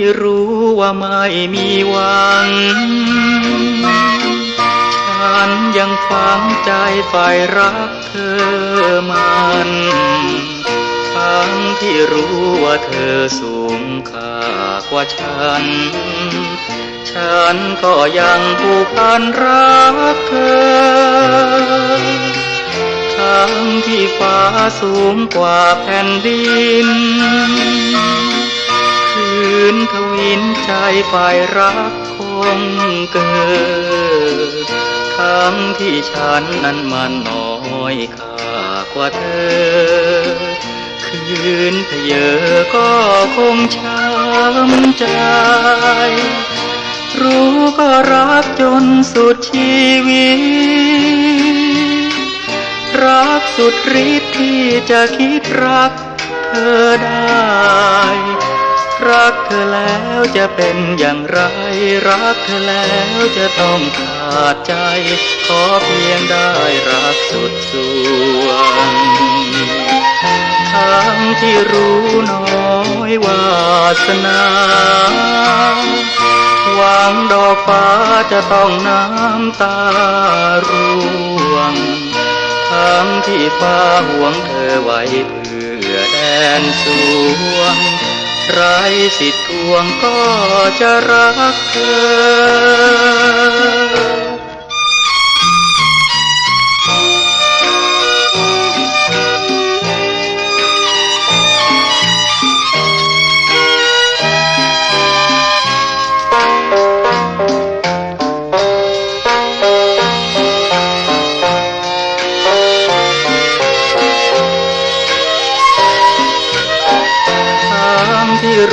ที่รู้ว่าไม่มีหวัง ฉันยังฝังใจใฝ่รักเธอมันทั้งที่รู้ว่าเธอสูงค่ากว่าฉัน ฉันก็ยังผูกพันรักเธอทั้งที่ฟ้าสูงกว่าแผ่นดิน ฝ่ายรักคงเกิดทั้งที่ฉันนั้นมันน้อยค่ากว่าเธอ คืนเพเยอก็คงช้ำใจ รู้ก็รักจนสุดชีวิต รักสุดฤทธิ์ที่จะคิดรักเธอได้ รักเธอแล้วจะเป็นอย่างไร รักเธอแล้วจะต้องขาดใจ ขอเพียงได้รักสุดส่วงทั้งที่รู้น้อยวาสนาหวังดอกฟ้าจะต้องน้ำตาร่วง ทั้งที่ฟ้าห่วงเธอไว้เพื่อแดนสวง ไรสิทธิ์ทวงก็จะรักเธอ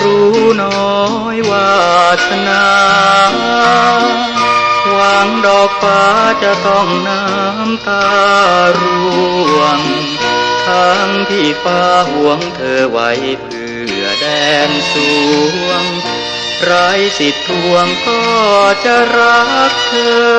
รู้น้อยวาสนาหวังดอกฟ้าจะต้องน้ำตาร่วง ทั้งที่ฟ้าห่วงเธอไว้เพื่อแดนสวง ไรสิทธิ์ทวงก็จะรักเธอ